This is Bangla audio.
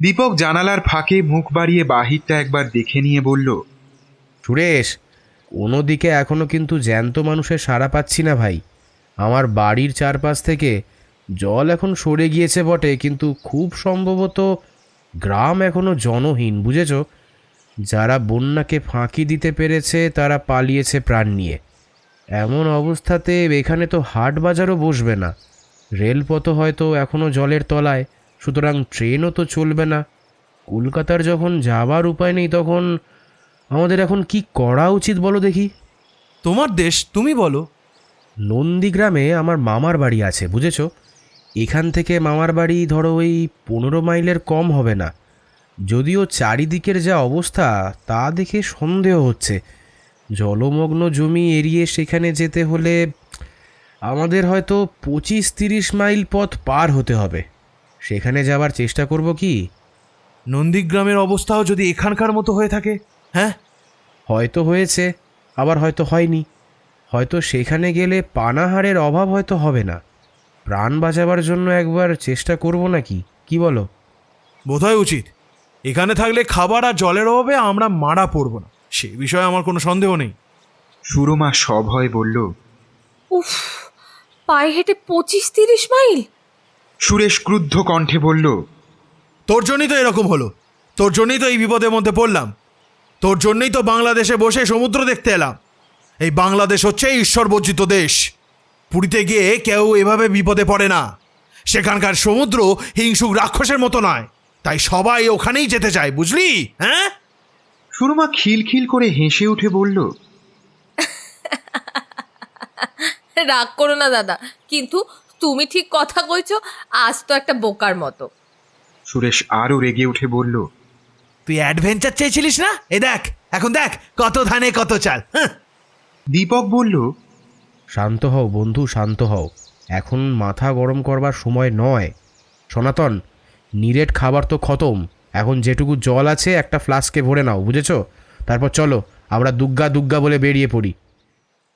দীপক জানালার ফাঁকে মুখ বাড়িয়ে বাহিরটা একবার দেখে নিয়ে বলল, সুরেশ, কোনো দিকে এখনও কিন্তু জ্যান্ত মানুষের সাড়া পাচ্ছি না ভাই। আমার বাড়ির চারপাশ থেকে জল এখন সরে গিয়েছে বটে, কিন্তু খুব সম্ভবত গ্রাম এখনও জনহীন, বুঝেছ? যারা বন্যাকে ফাঁকি দিতে পেরেছে, তারা পালিয়েছে প্রাণ নিয়ে। এমন অবস্থাতে এখানে তো হাট বাজারও বসবে না। রেলপথও হয়তো এখনও জলের তলায়। সুতরাং ট্রেনও তো চলবে না। কলকাতার যখন যাবার উপায় নেই তখন আমাদের এখন কি করা উচিত বলো দেখি? তোমার দেশ তুমি বলো। নন্দীগ্রামে আমার মামার বাড়ি আছে বুঝেছ? এখান থেকে মামার বাড়ি ধরো ওই পনেরো মাইলের কম হবে না। যদিও চারিদিকের যা অবস্থা তা দেখে সন্দেহ হচ্ছে। জলমগ্ন জমি এড়িয়ে সেখানে যেতে হলে আমাদের হয়তো পঁচিশ তিরিশ মাইল পথ পার হতে হবে। সেখানে যাবার চেষ্টা করব কি? নন্দীগ্রামের অবস্থাও যদি এখানকার মতো হয়ে থাকে হ্যাঁ? হয়তো হয়েছে আবার হয়তো হয়নি। হয়তো সেখানে গেলে পানাহারের অভাব হয়তো হবে না। প্রাণ বাঁচাবার জন্য একবার চেষ্টা করব নাকি? কি বলো? বোধহয় উচিত। এখানে থাকলে খাবার আর জলের অভাবে আমরা মারা পড়ব না। সে বিষয়ে আমার কোনো সন্দেহ নেই। সুরমা সভয় বলল উফ পায়ে হেঁটে পঁচিশ তিরিশ মাইল? সুরেশ ক্রুদ্ধ কণ্ঠে বলল তোর জন্যই তো এরকম হলো। তোর জন্যই তো এই বিপদের মধ্যে পড়লাম। তোর জন্যই তো বাংলাদেশে বসে সমুদ্র দেখতে এলাম। এই বাংলাদেশ হচ্ছে ঈশ্বর বর্জিত দেশ। পুরীতে গিয়ে কেউ এভাবে বিপদে পড়ে না। সেখানকার সমুদ্র হিংসুক রাক্ষসের মতো নয়। তাই সবাই ওখানেই যেতে চায় বুঝলি? হ্যাঁ? সুরমা খিলখিল করে হেসে উঠে বলল রাগ করো না দাদা। কিন্তু তুমি ঠিক কথা কইছো আজ তো একটা বোকার মতো। সুরেশ আরও রেগে উঠে বলল তুই অ্যাডভেঞ্চার চেয়েছিলিস না? এ দেখ এখন দেখ কত ধানে কত চাল হ্যাঁ? দীপক বলল শান্ত হও বন্ধু শান্ত হও। এখন মাথা গরম করবার সময় নয়। সনাতন নিরেট খাবার তো খতম। এখন যেটুকু জল আছে একটা ফ্লাস্কে ভরে নাও বুঝেছ? তারপর চলো আমরা দুগ্গা দুগ্গা বলে বেরিয়ে পড়ি।